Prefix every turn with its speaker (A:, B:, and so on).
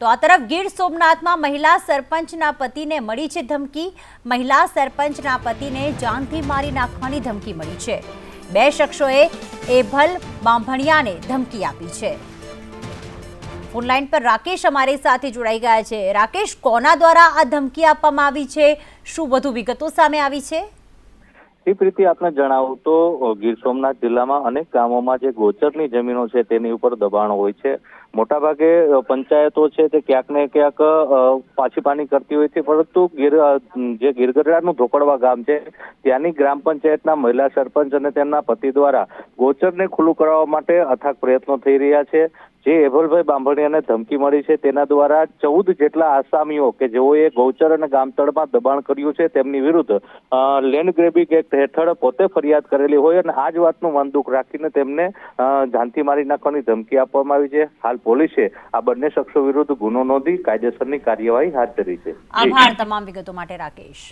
A: તો આ તરફ ગીર સોમનાથમાં મહિલા સરપંચના પતિને મળી છે ધમકી. મહિલા સરપંચના પતિને જાનથી મારી નાખવાની ધમકી મળી છે. બે શખ્સોએ એભલ બાંભણિયાને ધમકી આપી છે. ફોનલાઈન પર રાકેશ અમારી સાથે જોડાઈ ગયા છે. રાકેશ, કોના દ્વારા આ ધમકી આપવામાં આવી છે? શું વધુ વિગતો સામે આવી છે?
B: એ રીતે આપને જણાવું તો ગીર સોમનાથ જિલ્લામાં અનેક ગામોમાં જે ગોચરની જમીનો છે તેની ઉપર દબાણ હોય છે. મોટાભાગે પંચાયતો છે તે ક્યાંક ને ક્યાંક પાછી પાની કરતી હોય છે. પરંતુ ગીર જે ગીરગઢડાનું ધોકડવા ગામ છે, ત્યાંની ગ્રામ પંચાયતના મહિલા સરપંચ અને તેમના પતિ દ્વારા ગોચરને ખુલ્લું કરાવવા માટે અથાગ પ્રયત્નો થઈ રહ્યા છે. જે એભલભાઈ બાંભણિયાને ધમકી મળી છે, તેના દ્વારા ચૌદ જેટલા આસામીઓ કે જેઓએ ગૌચર અને ગામતળમાં દબાણ કર્યું છે, તેમની વિરુદ્ધ લેન્ડ ગ્રેબિંગ એક્ટ હેઠળ પોતે ફરિયાદ કરેલી હોય અને આ જ વાતનું મનદુખ રાખીને તેમને જાનથી મારી નાખવાની ધમકી આપવામાં આવી છે. હાલ પોલીસે આ બંને શખ્સો વિરુદ્ધ ગુનો નોંધી કાયદેસરની કાર્યવાહી હાથ ધરી છે.
A: આભાર તમામ વિગતો માટે રાકેશ.